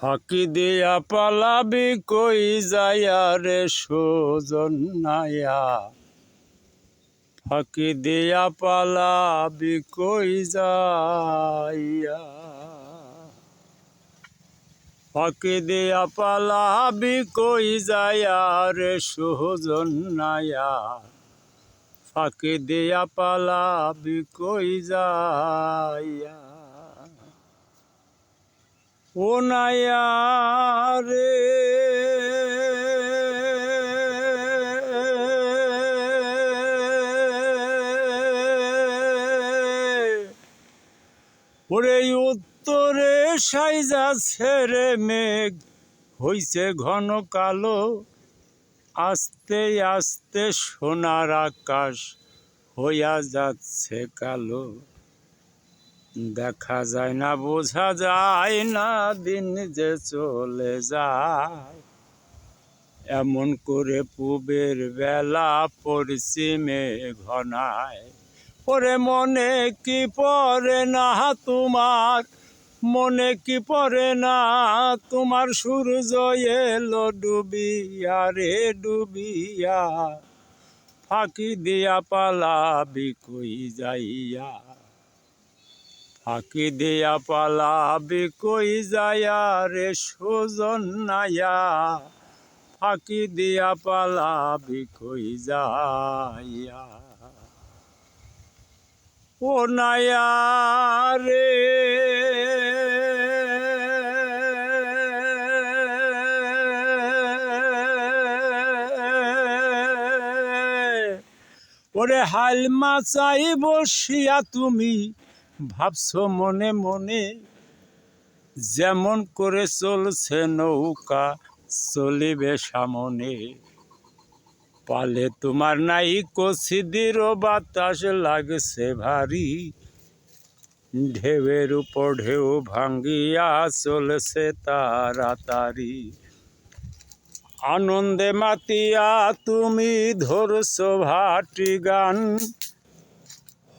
ফাঁকি দিয়া পালাবি কই যায়া রে সুজন নায়া? ফাঁকি দিয়া পালাবি কই যাইয়া? ফাঁকি দিয়া পালাবি কই যায়া রে সুজন নায়া? ফাঁকি দিয়া পালাবি কই যাইয়া? ও রে। ওরে উত্তরে সাইজা ছেড়ে মেঘ, হইছে ঘন কালো। আস্তে আস্তে সোনার আকাশ হইয়া যাচ্ছে কালো। দেখা যায় না, বোঝা যায় না, দিন যে চলে যায়। এমন করে পুবের বেলা পশ্চিমে ঘনায় পরে মনে কি পড়ে না তোমার? মনে কি পড়ে না তোমার? সূর্য এলো ডুবিয়া রে, ডুবিয়া। ফাঁকি দিয়া পালাবি কই যাইয়া? ফাঁকি দিয়া পালাবি কই যায়া রে সুজন নায়া? ফাঁকি দিয়া পালাবি কই যাইয়া ও নায়া রে। ওরে হাল মাচাই বসিয়া তুমি ভাবছ মনে মনে, যেমন করে চলছে নৌকা, চলিবে সামনে। পালে তোমার নাই কষিদির বাতাস, লাগছে ভারী। ঢেউয়ের উপর ঢেউ ভাঙ্গিয়া চলছে তাড়াতাড়ি। আনন্দে মাতিয়া তুমি ধরছো ভাটি গান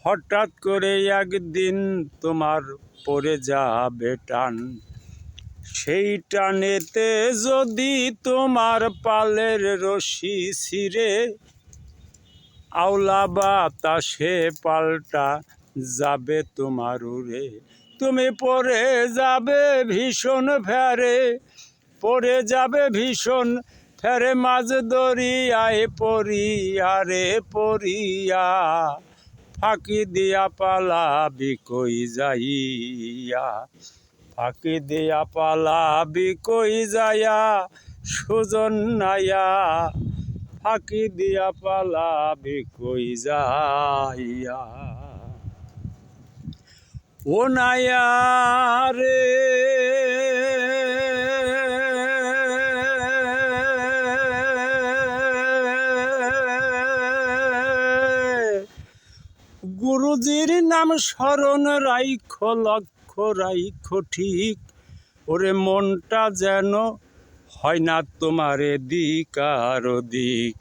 হঠাৎ করে একদিন তোমার পড়ে যাবে টান। সেই টানেতে যদি তোমার পালের রশি ছিঁড়ে আওলা বাতাসে পাল্টা যাবে তোমার উড়ে। তুমি পড়ে যাবে ভীষণ ফেরে, পড়ে যাবে ভীষণ ফেরে মাঝ দরিয়ায় পড়িয়া রে, পড়িয়া। ফাঁকি দিয়া পালাবি কই যাইয়া? ফাঁকি দিয়া পালাবি কই যায়া সুজন নাইয়া। ফাঁকি দিয়া পালাবি কই যাইয়া? ও নাইয়া রে গুরুজির নাম স্মরণ রাইখ লক্ষ রাইখ ঠিক। ওরে মনটা যেন হয় না তোমার দিক আর দিক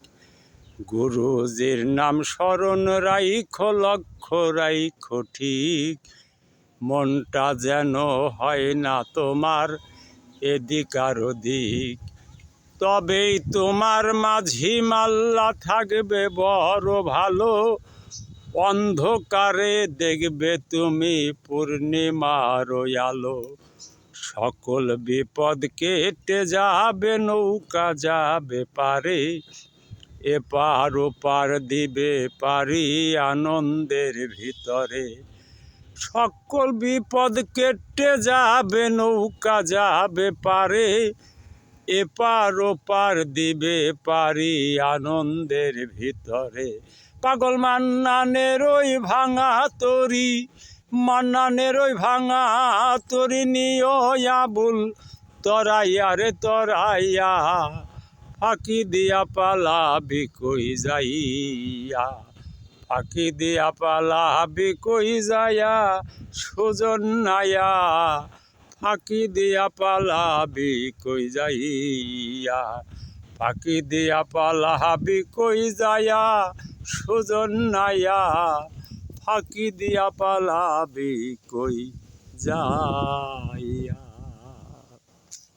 গুরুজির নাম স্মরণ রাইখ লক্ষ রাইখ ঠিক। মনটা যেন হয় না তোমার এদিক আর দিক তবেই তোমার মাঝি মাল্লা থাকবে বড় ভালো। অন্ধকারে দেখবে তুমি পূর্ণিমার আলো সকল বিপদ কেটে যাবে, নৌকা যাবে পারে। এপার ওপার দিবে পারি আনন্দের ভিতরে। সকল বিপদ কেটে যাবে, নৌকা যাবে পারে। এপার ওপার দিবে পারি আনন্দের ভিতরে। পাগল মান্নানের ওই ভাঙা তরি, মান্নানের ওই ভাঙা তরি নিও আবুল তরাইয়া রে তরাইয়া, ফাঁকি দিয়া পালাবি কই যাইয়া, ফাঁকি দিয়া পালাবি কই যায়া সুজন নায়া, ফাঁকি দিয়া পালাবি কই যাইয়া, ফাঁকি দিয়া পালাবি কই যায়া সুজন নাইয়া ফাঁকি দিয়া পালাবি কই যায়?